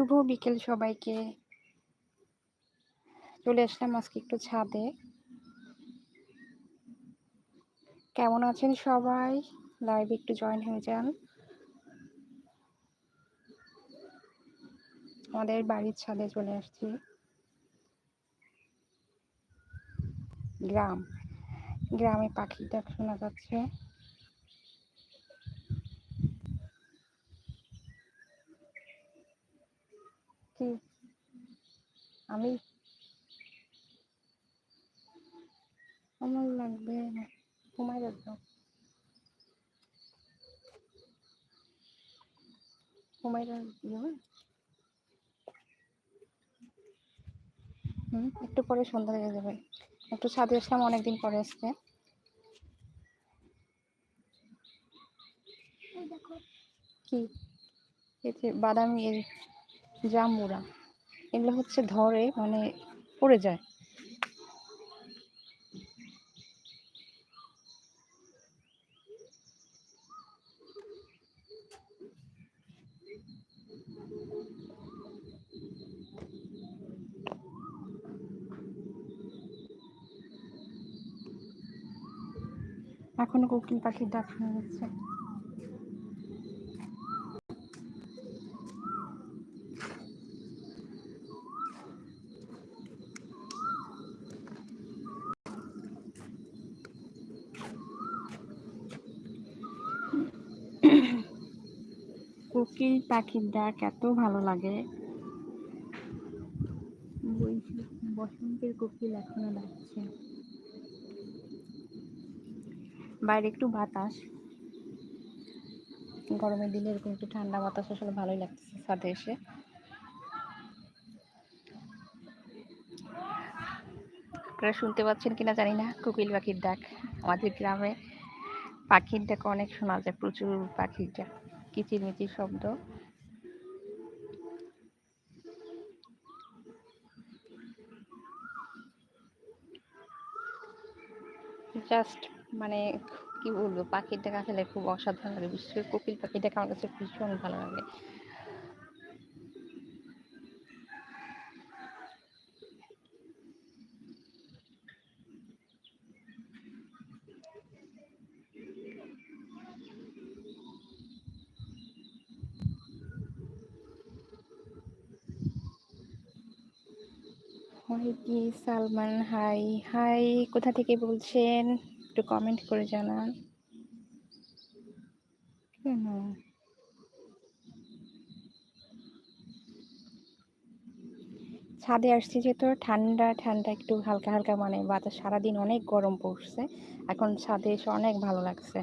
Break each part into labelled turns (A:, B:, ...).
A: শুভ বিকেল সবাইকে। চলে আসলাম আজকে একটু ছাদে। কেমন আছেন সবাই? লাইভে একটু জয়েন হয়ে যান। আমাদের বাড়ির ছাদে চলে আসছি। গ্রাম। গ্রামে পাখির ডাক শোনা যাচ্ছে। কি? আমি? আমার লাগবে ঘুমাই হুম একটু পরে সন্ধ্যা হয়ে যাবে। একটু ছাদে আসলাম অনেকদিন পরে আসছে কি? যে বাদামি এই জাম্বুরা এগুলো হচ্ছে ধরে মানে পড়ে যায়। এখনও কোকিল পাখির ডাক শোনা যাচ্ছে। কোকিল পাখির ডাক এত ভালো লাগে? বসন্তের কোকিল এখনও ডাকছে। বাইরে একটু বাতাস। গরমের দিনে এরকম একটু ঠান্ডা বাতাস আসলে ভালোই লাগতেছে ছাদে এসে। আপনারা শুনতে পাচ্ছেন কিনা জানি না, কোকিল পাখির ডাক। আমাদের গ্রামে পাখির ডাক অনেক শোনা যায়, প্রচুর পাখির ডাক। কিচিরমিচির শব্দ। জাস্ট মানে কি বলব ডাক আসলে খুব অসাধারণ লাগে। বিশেষ করে কোকিল পাখির আমার কাছে ভীষণ ভালো লাগে। কি সালমান হাই হাই, কোথা থেকে বলছেন? একটু কমেন্ট করে জানান। কেন? ছাদে আসছি যেহেতু ঠান্ডা ঠান্ডা, একটু হালকা হালকা মানে বাতাস। সারাদিন অনেক গরম পড়ছে। এখন ছাদে এসে অনেক ভালো লাগছে।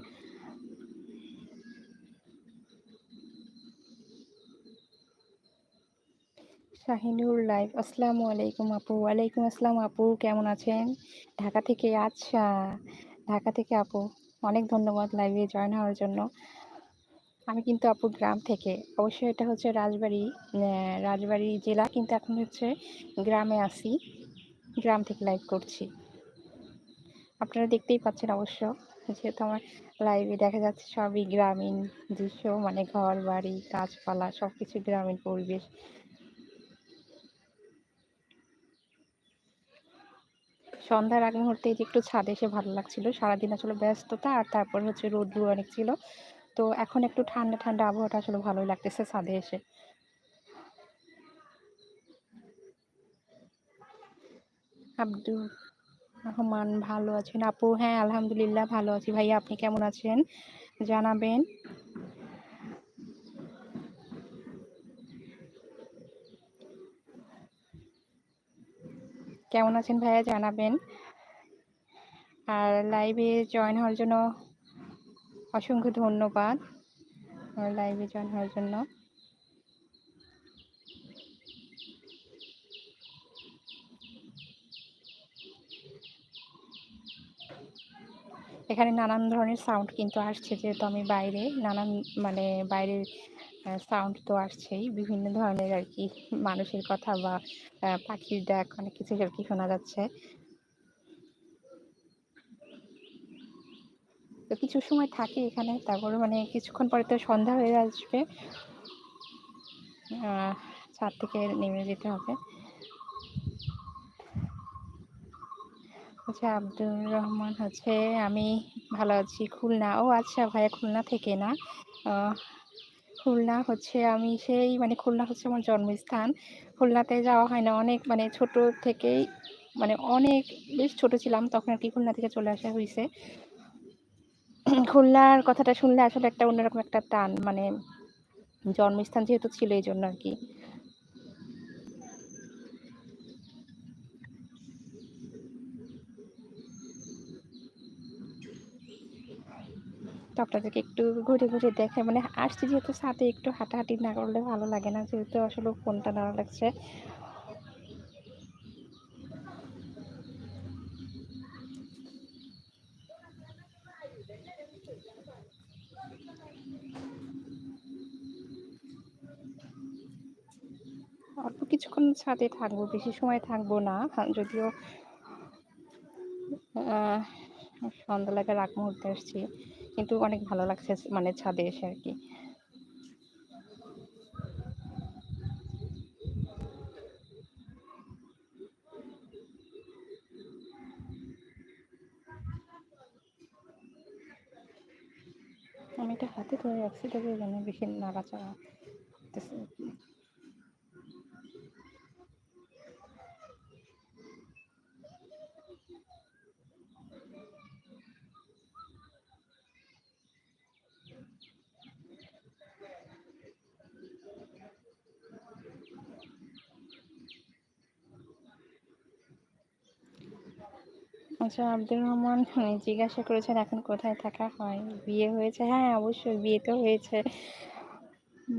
A: শাহিনুর লাইভ আসসালামু আলাইকুম আপু। ওয়ালাইকুম আসসালাম আপু, কেমন আছেন? ঢাকা থেকে আচ্ছা ঢাকা থেকে আপু, অনেক ধন্যবাদ লাইভে জয়েন হওয়ার জন্য। আমি কিন্তু আপু গ্রাম থেকে। অবশ্যই এটা হচ্ছে রাজবাড়ি রাজবাড়ি জেলা, কিন্তু এখন হচ্ছে গ্রামে আসি গ্রাম থেকে লাইভ করছি। আপনারা দেখতেই পাচ্ছেন অবশ্য, যেহেতু আমার লাইভে দেখা যাচ্ছে সবই গ্রামীণ দৃশ্য মানে ঘর বাড়ি গাছপালা সব কিছু গ্রামীণ পরিবেশ। সন্ধ্যার আগ মুহূর্তে যে একটু ছাদে এসে ভালো লাগছিল। সারাদিন আসলে ব্যস্ততা আর তারপর হচ্ছে রোদ্রু অনেক ছিল। তো এখন একটু ঠান্ডা ঠান্ডা আবহাওয়াটা আসলে ভালোই লাগতেছে ছাদে এসে। আব্দুল রহমান, ভালো আছেন? আপু হ্যাঁ আলহামদুলিল্লাহ, ভালো আছি। ভাইয়া, আপনি কেমন আছেন? জানাবেন। কেমন আছেন ভাইয়া? জানাবেন। আর লাইভে জয়েন হওয়ার জন্য অসংখ্য ধন্যবাদ। লাইভে জয়েন হওয়ার জন্য। এখানে নানান ধরনের সাউন্ড কিন্তু আসছে, যেহেতু আমি বাইরে, নানান মানে বাইরের সাউন্ড তো আসছেই। বিভিন্ন ধরনের আর কি মানুষের কথা বা পাখির ডাক, অনেক কিছু আর কি শোনা যাচ্ছে। তো কিছু সময় থাকি এখানে, তারপরে মানে কিছুক্ষণ পরে তো সন্ধ্যা হয়ে আসবে। ছাদ থেকে নেমে যেতে হবে। আচ্ছা আব্দুর রহমান হচ্ছে, আমি ভালো আছি। খুলনা, ও আচ্ছা ভাইয়া খুলনা থেকে না। খুলনা হচ্ছে আমি সেই মানে খুলনা হচ্ছে আমার জন্মস্থান। খুলনাতে যাওয়া হয় না, অনেক মানে ছোট থেকেই মানে অনেক, বেশ ছোট ছিলাম, তখন আর কি খুলনা থেকে চলে আসা হয়েছে খুলনার কথাটা শুনলে আসলে একটা অন্যরকম একটা টান মানে জন্মস্থান যেহেতু ছিল এই জন্য আর কি। তো আপনাদেরকে একটু ঘুরে ঘুরে দেখে। মানে আসছি যেহেতু সাথে একটু হাঁটাহাঁটি না করলে ভালো লাগে না, যেহেতু আসলে ফোনটা নেওয়া লাগছে। অল্প কিছুক্ষণ ছাদে থাকব, বেশি সময় থাকব না যদিও সন্ধ্যা লাগার আগ মুহূর্তে আসছি। কিন্তু অনেক ভালো লাগছে মানে ছাদে এসে আর কি। আমি এটা হাতে ধরে রাখছি, তবে যেন বেশি নাড়াচাড়া আচ্ছা আব্দুর রহমান উনি জিজ্ঞাসা করেছেন এখন কোথায় থাকা হয়? বিয়ে হয়েছে? হ্যাঁ অবশ্যই বিয়ে তো হয়েছে।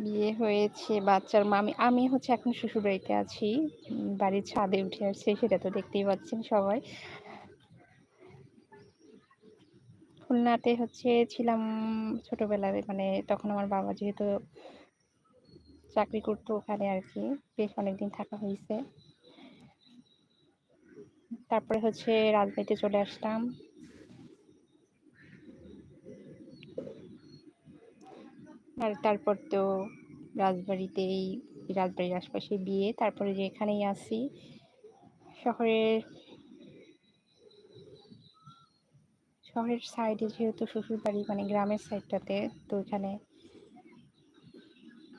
A: বিয়ে হয়েছে, বাচ্চার মা, আমি আমি হচ্ছে এখন শ্বশুর বাড়িতে আছি। বাড়ির ছাদে উঠে আসছে, সেটা তো দেখতেই পাচ্ছেন সবাই। খুলনাতে হচ্ছে ছিলাম ছোটবেলায় মানে তখন আমার বাবা যেহেতু চাকরি করতো ওখানে আর কি, বেশ অনেকদিন থাকা হয়েছে। তারপরে হচ্ছে রাজবাড়িতে চলে আসলাম। আর তারপর তো রাজবাড়িতেই, রাজবাড়ির আশপাশে বিয়ে, তারপরে যে এখানেই আসি শহরের শহরের সাইডে যেহেতু শ্বশুর বাড়ি মানে গ্রামের সাইডটাতে তো এখানে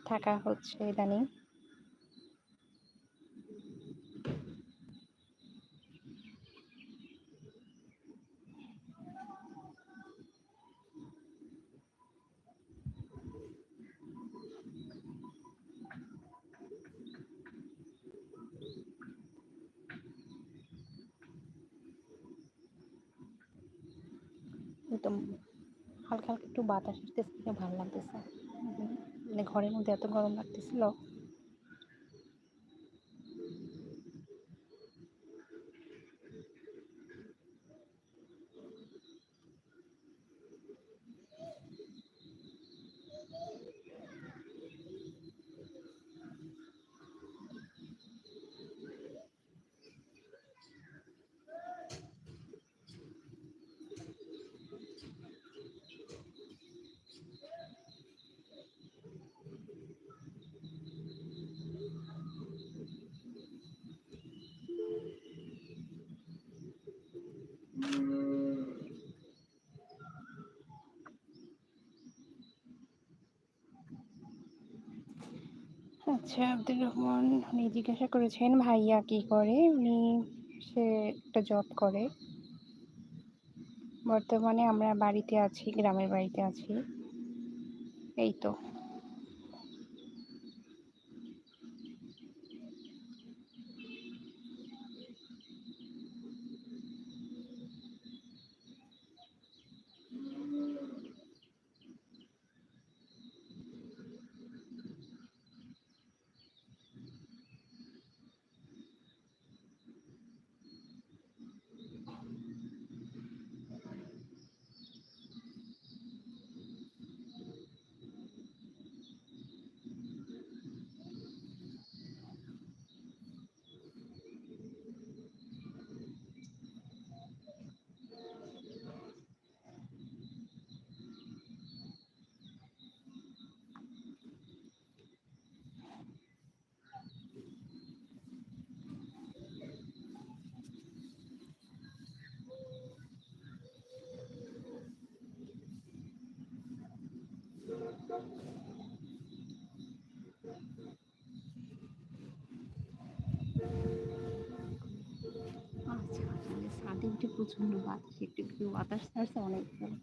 A: থাকা হচ্ছে ইদানিং। একদম হালকা হালকা একটু বাতাস আসতেছে ভালো লাগতেছে। মানে ঘরের মধ্যে এত গরম লাগতেছিল আচ্ছা আব্দুর রহমান উনি জিজ্ঞাসা করেছেন, ভাইয়া কি করে? উনি সে একটা জব করে। বর্তমানে আমরা বাড়িতে আছি, গ্রামের বাড়িতে আছি। এই তো। আচ্ছা, ছাদে উঠে প্রচণ্ড বাতাস একটু, বাতাস ছাড়ছে অনেক জোরে।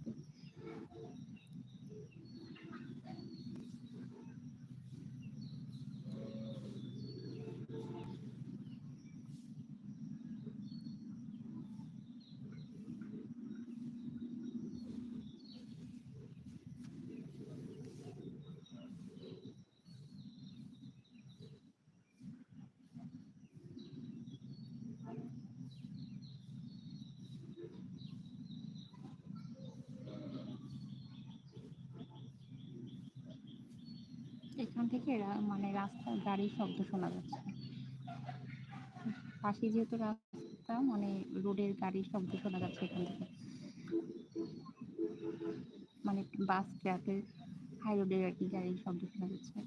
A: এখান থেকে মানে রাস্তা গাড়ির শব্দ শোনা যাচ্ছে। পাশে যেহেতু রাস্তা মানে রোডের গাড়ির শব্দ শোনা যাচ্ছে এখান থেকে। মানে বাস, ট্রাকের, হাই রোডের আরকি গাড়ির শব্দ শোনা যাচ্ছে।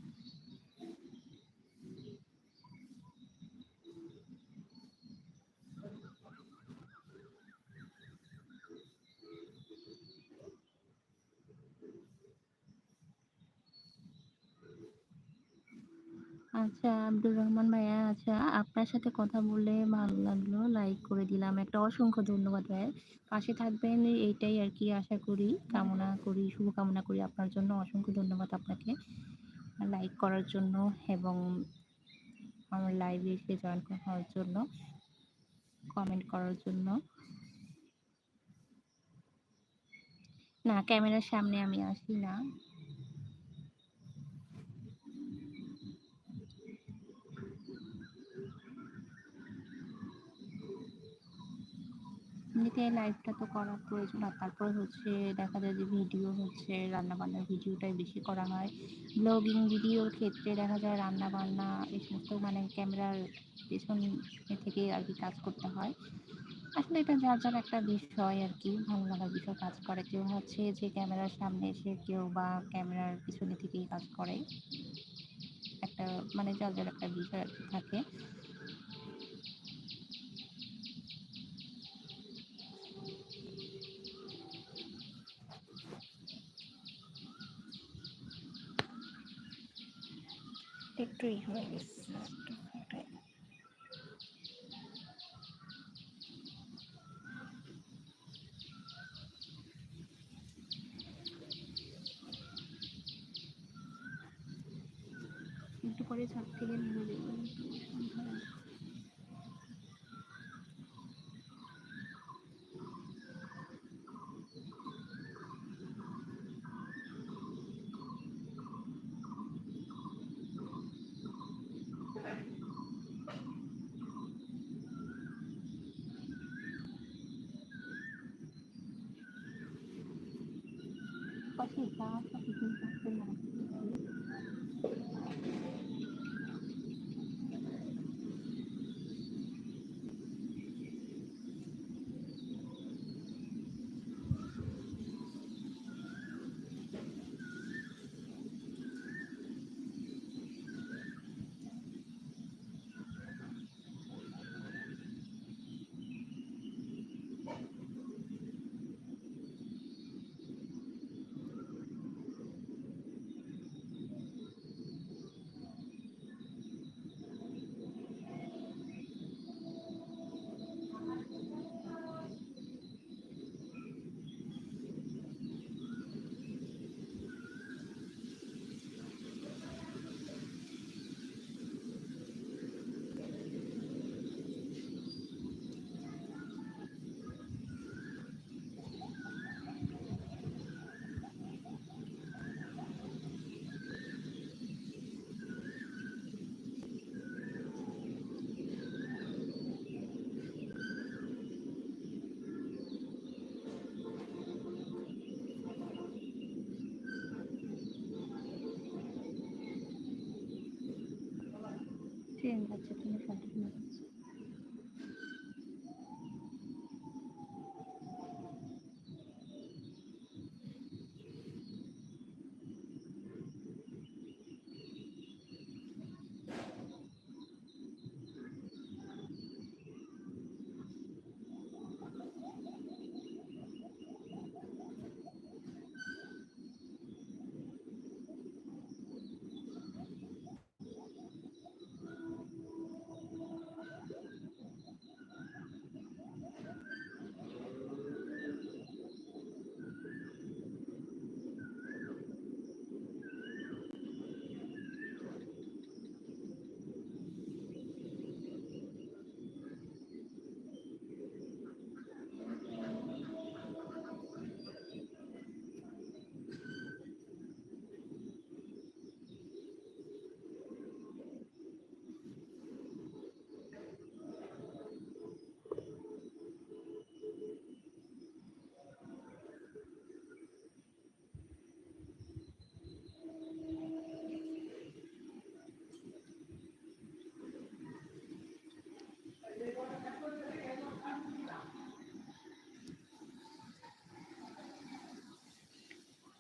A: আচ্ছা, আব্দুর রহমান ভাইয়া আচ্ছা, আপনার সাথে কথা বলে ভালো লাগল। লাইক করে দিলাম। একটা অসংখ্য ধন্যবাদ ভাইয়া। পাশে থাকবেন এইটাই আরকি আশা করি, কামনা করি, শুভকামনা করি আপনার জন্য। অসংখ্য ধন্যবাদ আপনাকে। লাইক করার জন্য এবং আমার লাইভে এসে জয়েন হওয়ার জন্য, কমেন্ট করার জন্য। না, ক্যামেরার সামনে আমি আসি না। এমনিতে লাইভটা তো করার প্রয়োজন, আর তারপরে হচ্ছে দেখা যায় যে ভিডিও হচ্ছে, রান্নাবান্নার ভিডিওটাই বেশি করা হয়। ব্লগিং ভিডিওর ক্ষেত্রে দেখা যায় রান্নাবান্না এই সমস্ত মানে ক্যামেরার পেছন থেকে আর কি কাজ করতে হয়। আসলে এটা যার যার একটা বিষয় আর কি, ভালো লাগার বিষয় কাজ করে। কেউ হচ্ছে যে ক্যামেরার সামনে এসে কেউ বা ক্যামেরার পিছনে থেকেই কাজ করে। একটা মানে যার যার একটা বিষয় আর কি থাকে। একটুই হয়ে গেছে পাশে গাছ আছে কিন্তু না। ট্রেন তুমি শব্দ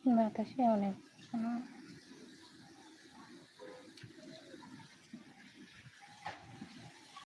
A: শোনা অনেক